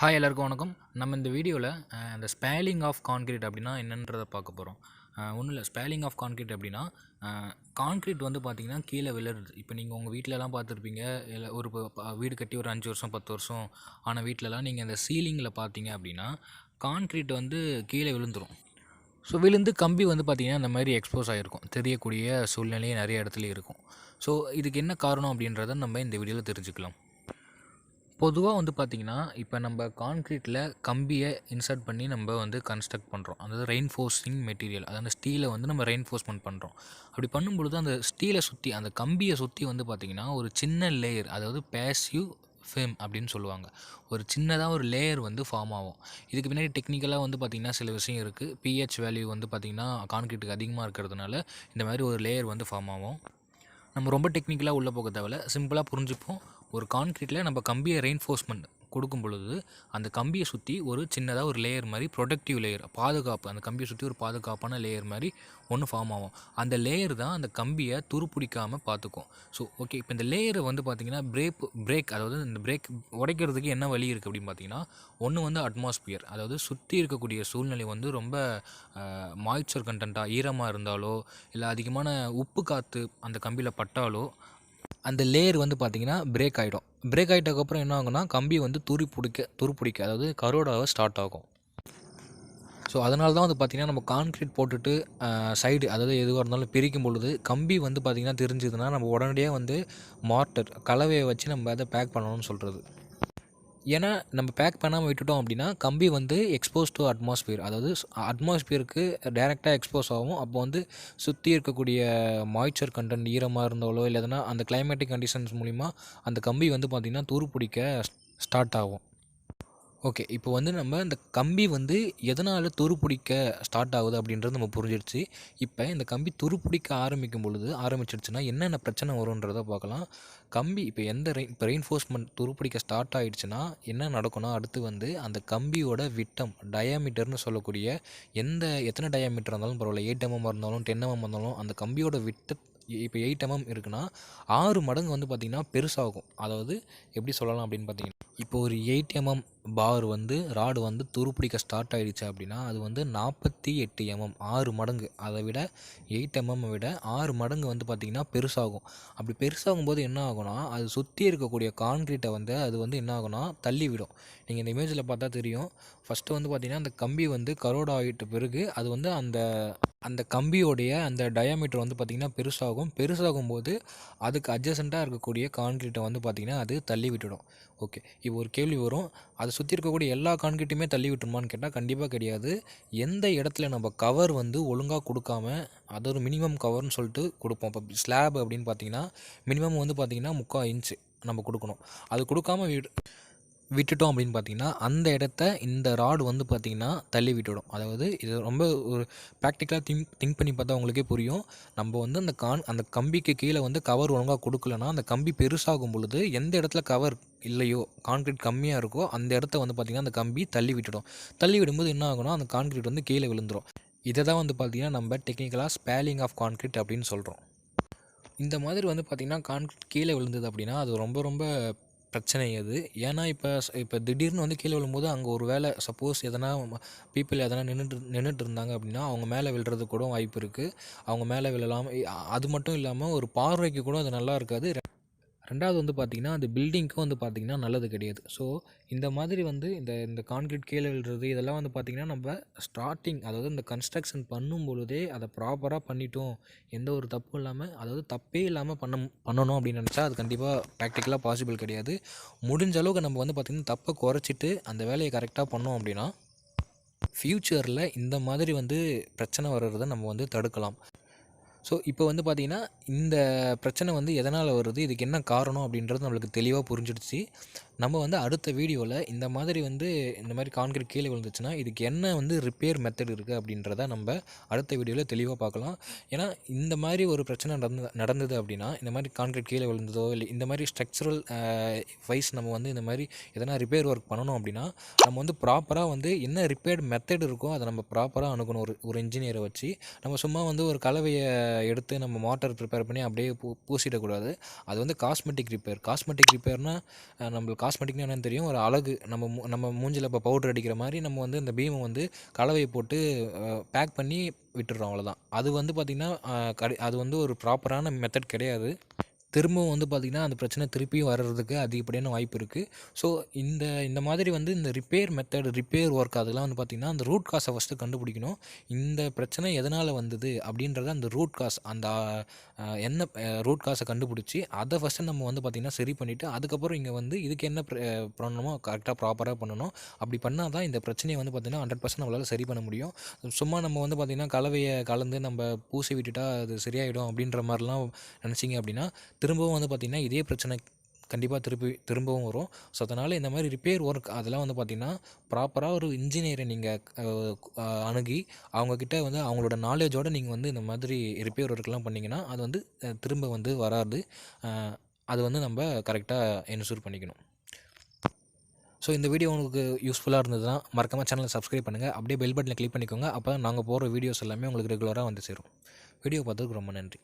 Hi எல்லாருக்கும் வணக்கம். நம்ம இந்த வீடியோவில் இந்த ஸ்பேலிங் ஆஃப் கான்க்ரீட் அப்படின்னா என்னன்றதை பார்க்க போகிறோம் ஒன்றும் இல்லை. ஸ்பேலிங் ஆஃப் கான்க்ரீட் அப்படின்னா கான்க்ரீட் வந்து பார்த்திங்கன்னா கீழே விழுறது. இப்போ நீங்கள் உங்கள் வீட்டிலலாம் பார்த்துருப்பீங்க இல்லை ஒரு வீடு கட்டி ஒரு அஞ்சு வருஷம் பத்து வருஷம் ஆன வீட்டிலலாம் நீங்கள் இந்த சீலிங்கில் பார்த்தீங்க அப்படின்னா கான்க்ரீட் வந்து கீழே விழுந்துடும் ஸோ விழுந்து கம்பி வந்து பார்த்திங்கன்னா இந்த மாதிரி எக்ஸ்போஸ் ஆகிருக்கும் தெரியக்கூடிய சூழ்நிலையே நிறைய இடத்துல இருக்கும். ஸோ இதுக்கு என்ன காரணம் அப்படின்றத நம்ம இந்த வீடியோவில் தெரிஞ்சுக்கலாம். பொதுவாக வந்து பார்த்திங்கன்னா இப்போ நம்ம கான்க்ரீட்டில் கம்பியை இன்சர்ட் பண்ணி நம்ம வந்து கன்ஸ்ட்ரக்ட் பண்ணுறோம் அதாவது ரெயின்ஃபோர்ஸிங் மெட்டீரியல் அதாவது ஸ்டீலை வந்து நம்ம ரெயின்ஃபோர்ஸ்மெண்ட் பண்ணுறோம் அப்படி பண்ணும்பொழுது அந்த ஸ்டீலை சுற்றி அந்த கம்பியை சுற்றி வந்து பார்த்திங்கன்னா ஒரு சின்ன லேயர் அதாவது பேசிவ் ஃபேம் அப்படின்னு சொல்லுவாங்க. ஒரு சின்னதாக ஒரு லேயர் வந்து ஃபார்ம் ஆகும். இதுக்கு பின்னாடி டெக்னிக்கலாக வந்து பார்த்திங்கன்னா சில விஷயம் இருக்குது பிஹெச் வேல்யூ வந்து பார்த்திங்கன்னா கான்க்ரீட்டுக்கு அதிகமாக இருக்கிறதுனால இந்த மாதிரி ஒரு லேயர் வந்து ஃபார்ம் ஆகும். நம்ம ரொம்ப டெக்னிக்கலாக உள்ளே போக தேவையில்ல. சிம்பிளாக புரிஞ்சுப்போம். ஒரு கான்க்ரீட்டில் நம்ம கம்பியை ரெயின்ஃபோர்ஸ்மெண்ட் கொடுக்கும் பொழுது அந்த கம்பியை சுற்றி ஒரு சின்னதாக ஒரு லேயர் மாதிரி ப்ரொடக்டிவ் லேயர் பாதுகாப்பு அந்த கம்பியை சுற்றி ஒரு பாதுகாப்பான லேயர் மாதிரி ஒன்று ஃபார்ம் ஆகும். அந்த லேயர் தான் அந்த கம்பியை துருப்பிடிக்காமல் பார்த்துக்கும் ஸோ ஓகே இப்போ இந்த லேயரை வந்து பார்த்திங்கன்னா பிரேக் பிரேக் அதாவது இந்த பிரேக் உடைக்கிறதுக்கு என்ன வழி இருக்குது அப்படின்னு பார்த்தீங்கன்னா ஒன்று வந்து அட்மாஸ்பியர் அதாவது சுற்றி இருக்கக்கூடிய சூழ்நிலை வந்து ரொம்ப மாய்ச்சர் கண்டென்ட்டாக ஈரமாக இருந்தாலோ இல்லை அதிகமான உப்பு காற்று அந்த கம்பியில் பட்டாலோ அந்த லேயர் வந்து பார்த்திங்கன்னா பிரேக் ஆகிடும் பிரேக் ஆகிட்டதுக்கப்புறம் என்ன ஆகும்னா கம்பி வந்து துரு பிடிக்க துரு பிடிக்க அதாவது கரோடாக ஸ்டார்ட் ஆகும். ஸோ அதனால தான் வந்து பார்த்திங்கன்னா நம்ம கான்க்ரீட் போட்டுட்டு சைடு அதாவது எதுவாக இருந்தாலும் பிரிக்கும் பொழுது கம்பி வந்து பார்த்திங்கன்னா தெரிஞ்சதுன்னா நம்ம உடனடியாக வந்து மார்ட்டர் கலவையை வச்சு நம்ம அதை பேக் பண்ணணும்னு சொல்கிறது ஏன்னா நம்ம பேக் பண்ணாமல் விட்டுட்டோம் அப்படின்னா கம்பி வந்து எக்ஸ்போஸ் டு அட்மாஸ்பியர் அதாவது அட்மாஸ்பியருக்கு டைரெக்டாக எக்ஸ்போஸ் ஆகும். அப்போ வந்து சுற்றி இருக்கக்கூடிய மாய்ச்சர் கண்டென்ட் ஈரமாக இருந்தாலோ இல்லை எதனா அந்த கிளைமேட்டிக் கண்டிஷன்ஸ் மூலிமா அந்த கம்பி வந்து பார்த்திங்கன்னா துரு பிடிக்க ஸ்டார்ட் ஆகும். ஓகே இப்போ வந்து நம்ம இந்த கம்பி வந்து எதனால் துருப்பிடிக்க ஸ்டார்ட் ஆகுது அப்படின்றது நம்ம புரிஞ்சிடுச்சு இப்போ இந்த கம்பி துருப்பிடிக்க ஆரம்பிக்கும் பொழுது ஆரம்பிச்சிடுச்சுன்னா என்னென்ன பிரச்சனை வரும்ன்றதை பார்க்கலாம். கம்பி இப்போ எந்த ரெயின் இப்போ ரெயின்ஃபோர்ஸ்மெண்ட் துருப்பிடிக்க ஸ்டார்ட் ஆகிடுச்சுன்னா என்ன நடக்கும்னா அடுத்து வந்து அந்த கம்பியோட விட்டம் டயாமீட்டர்னு சொல்லக்கூடிய எந்த எத்தனை டயாமீட்டர் இருந்தாலும் பரவாயில்ல. எயிட் எம்எம் இருந்தாலும் டென் எம்எம் இருந்தாலும் அந்த கம்பியோட விட்ட இப்போ எயிட் எம்எம் இருக்குன்னா ஆறு மடங்கு வந்து பார்த்திங்கன்னா பெருசாகும். அதாவது எப்படி சொல்லலாம் அப்படின்னு பார்த்தீங்கன்னா இப்போ ஒரு எயிட் எம்எம் பார் வந்து ராடு வந்து துருப்பிடிக்க ஸ்டார்ட் ஆகிடுச்சு அப்படின்னா அது வந்து நாற்பத்தி எட்டு எம்எம் ஆறு மடங்கு. அதை விட எயிட் எம்எம் விட ஆறு மடங்கு வந்து பார்த்திங்கன்னா பெருசாகும். அப்படி பெருசாகும் போது என்ன ஆகும்னா அது சுற்றி இருக்கக்கூடிய கான்க்ரீட்டை வந்து அது வந்து என்ன ஆகும்னா தள்ளி விடும் நீங்கள் இந்த இமேஜில் பார்த்தா தெரியும். ஃபஸ்ட்டு வந்து பார்த்திங்கன்னா அந்த கம்பி வந்து கரோட் ஆகிட்ட பிறகு அது வந்து அந்த அந்த கம்பியோடைய அந்த டயாமீட்டர் வந்து பார்த்திங்கன்னா பெருசாகும். பெருசாகும் போது அதுக்கு அட்ஜசண்ட்டாக இருக்கக்கூடிய கான்க்ரீட்டை வந்து பார்த்திங்கன்னா அது தள்ளி விட்டுடும் ஓகே இப்போ ஒரு கேள்வி வரும். அது சுற்றி இருக்கக்கூடிய எல்லா கான்க்ரீட்டுமே தள்ளி விட்டுருமான்னு கேட்டால் கண்டிப்பாக கிடையாது. எந்த இடத்துல நம்ம கவர் வந்து ஒழுங்காக கொடுக்காம அது ஒரு மினிமம் கவர்னு சொல்லிட்டு கொடுப்போம். இப்போ ஸ்லாப் அப்படின்னு பார்த்தீங்கன்னா மினிமம் வந்து பார்த்திங்கன்னா முக்கால் இன்ச்சு நம்ம கொடுக்கணும். அது கொடுக்காம வீடு விட்டுட்டோம் அப்படின்னு பார்த்தீங்கன்னா அந்த இடத்த இந்த ராடு வந்து பார்த்திங்கன்னா தள்ளி விட்டுவிடும் அதாவது இது ரொம்ப ஒரு ப்ராக்டிக்கலாக திங்க் திங்க் பண்ணி பார்த்தா உங்களுக்கே புரியும். நம்ம வந்து அந்த கான் அந்த கம்பிக்கு கீழே வந்து கவர் ஒழுங்காக கொடுக்கலன்னா அந்த கம்பி பெருசாகும் பொழுது எந்த இடத்துல கவர் இல்லையோ கான்க்ரீட் கம்மியாக இருக்கோ அந்த இடத்த வந்து பார்த்திங்கன்னா அந்த கம்பி தள்ளி விட்டுடும். தள்ளி விடும்போது என்ன ஆகும்னா அந்த கான்க்ரீட் வந்து கீழே விழுந்துரும். இதை தான் வந்து பார்த்திங்கன்னா நம்ம டெக்னிக்கலாக ஸ்பேலிங் ஆஃப் கான்க்ரீட் அப்படின்னு சொல்கிறோம் இந்த மாதிரி வந்து பார்த்திங்கன்னா கான்க்ரீட் கீழே விழுந்தது அப்படின்னா அது ரொம்ப ரொம்ப பிரச்சனை அது. ஏன்னா இப்போ இப்போ திடீர்னு வந்து கீழே விழும்போது அங்கே ஒரு வேலை சப்போஸ் எதனா பீப்புள் எதனா நின்றுட்டு நின்றுட்டு இருந்தாங்க அப்படின்னா அவங்க மேலே விழுறது கூட வாய்ப்பு இருக்குது அவங்க மேலே விழலாம் அது மட்டும் இல்லாமல் ஒரு பார்வைக்கு கூட அது நல்லா இருக்காது. ரெண்டாவது வந்து பார்த்திங்கன்னா அந்த பில்டிங்க்கும் வந்து பார்த்திங்கன்னா நல்லது கிடையாது. ஸோ இந்த மாதிரி வந்து இந்த இந்த கான்கிரீட் கீழே விழுறது இதெல்லாம் வந்து பார்த்திங்கன்னா நம்ம ஸ்டார்டிங் அதாவது இந்த கன்ஸ்ட்ரக்ஷன் பண்ணும் பொழுதே அதை ப்ராப்பராக பண்ணிட்டோம். எந்த ஒரு தப்பும் இல்லாமல் அதாவது தப்பே இல்லாமல் பண்ண பண்ணணும் அப்படின்னு நினச்சா அது கண்டிப்பாக ப்ராக்டிக்கலாக பாசிபிள் கிடையாது. முடிஞ்ச அளவுக்கு நம்ம வந்து பார்த்திங்கன்னா தப்பை குறைச்சிட்டு அந்த வேலையை கரெக்டாக பண்ணோம் அப்படின்னா ஃப்யூச்சரில் இந்த மாதிரி வந்து பிரச்சனை வர்றதை நம்ம வந்து தடுக்கலாம். ஸோ இப்போ வந்து பார்த்திங்கன்னா இந்த பிரச்சனை வந்து எதனால் வருது? இதுக்கு என்ன காரணம்? அப்படின்றது நம்மளுக்கு தெளிவாக புரிஞ்சிடுச்சு. நம்ம வந்து அடுத்த வீடியோவில் இந்த மாதிரி வந்து இந்த மாதிரி கான்கிரீட் கீழே விழுந்துச்சுன்னா இதுக்கு என்ன வந்து ரிப்பேர் மெத்தட் இருக்குது அப்படின்றத நம்ம அடுத்த வீடியோவில் தெளிவாக பார்க்கலாம். ஏன்னா இந்த மாதிரி ஒரு பிரச்சனை நடந்து நடந்தது அப்படின்னா இந்த மாதிரி கான்கிரீட் கீழே விழுந்ததோ இல்லை இந்த மாதிரி ஸ்ட்ரக்சரல் வைஸ் நம்ம வந்து இந்த மாதிரி எதனா ரிப்பேர் ஒர்க் பண்ணணும் அப்படின்னா நம்ம வந்து ப்ராப்பராக வந்து என்ன ரிப்பேர்ட் மெத்தட் இருக்கோ அதை நம்ம ப்ராப்பராக அணுகணும். ஒரு ஒரு இன்ஜினியரை வச்சு நம்ம சும்மா வந்து ஒரு கலவையை எடுத்து நம்ம மாட்டர் ப்ரிப்பேர் பண்ணி அப்படியே பூ பூசிடக்கூடாது. அது வந்து காஸ்மெட்டிக் ரிப்பேர் காஸ்மெட்டிக் ரிப்பேர்னால் நம்மளுக்கு காஸ்மெட்டிக்னா என்னென்னு தெரியும். ஒரு அழகு நம்ம மூ நம்ம மூஞ்சில் இப்போ பவுடர் அடிக்கிற மாதிரி நம்ம வந்து இந்த பீமை வந்து கலவையை போட்டு பேக் பண்ணி விட்டுடுறோம் அவ்வளோதான் அது வந்து பார்த்திங்கன்னா கடை அது வந்து ஒரு ப்ராப்பரான மெத்தட் கிடையாது. திரும்பவும் வந்து பார்த்திங்கன்னா அந்த பிரச்சனை திருப்பியும் வர்றதுக்கு அதிகப்படியான வாய்ப்பு இருக்குது ஸோ இந்த இந்த மாதிரி வந்து இந்த ரிப்பேர் மெத்தட் ரிப்பேர் ஒர்க் அதெல்லாம் வந்து பார்த்திங்கன்னா அந்த ரூட் காஸை ஃபஸ்ட்டு கண்டுபிடிக்கணும். இந்த பிரச்சனை எதனால் வந்தது அப்படின்றத அந்த ரூட் காஸ் அந்த என்ன ரூட் காஸை கண்டுபிடிச்சி அதை ஃபஸ்ட்டு நம்ம வந்து பார்த்திங்கன்னா சரி பண்ணிவிட்டு அதுக்கப்புறம் இங்கே வந்து இதுக்கு என்ன ப்ர- பண்ணணுமோ கரெக்டாக ப்ராப்பராக பண்ணணும். அப்படி பண்ணால் தான் இந்த பிரச்சனையை வந்து பார்த்திங்கன்னா ஹண்ட்ரட் பர்சன்ட் நம்மளால் சரி பண்ண முடியும். சும்மா நம்ம வந்து பார்த்திங்கன்னா கலவையை கலந்து நம்ம பூசி விட்டுட்டா அது சரியாயிடும் அப்படின்ற மாதிரிலாம் நினச்சிங்க அப்படின்னா திரும்பவும் வந்து பார்த்திங்கன்னா இதே பிரச்சனை கண்டிப்பாக திருப்பி திரும்பவும் வரும். ஸோ அதனால் இந்த மாதிரி ரிப்பேர் ஒர்க் அதெல்லாம் வந்து பார்த்திங்கன்னா ப்ராப்பராக ஒரு இன்ஜினியரை நீங்கள் அணுகி அவங்கக்கிட்ட வந்து அவங்களோட நாலேஜோடு நீங்கள் வந்து இந்த மாதிரி ரிப்பேர் ஒர்க்லாம் பண்ணிங்கன்னா அது வந்து திரும்ப வந்து வராது. அது வந்து நம்ம கரெக்டாக என்ஷூர் பண்ணிக்கணும். ஸோ இந்த வீடியோ உங்களுக்கு யூஸ்ஃபுல்லாக இருந்ததுன்னா மறக்காமல் சேனலை சப்ஸ்கிரைப் பண்ணுங்கள் அப்படியே பெல் பட்டனை கிளிக் பண்ணிக்கோங்க. அப்போ தான் நாங்கள் போகிற வீடியோஸ் எல்லாமே உங்களுக்கு ரெகுலராக வந்து சேரும். வீடியோ பார்த்ததுக்கு ரொம்ப நன்றி.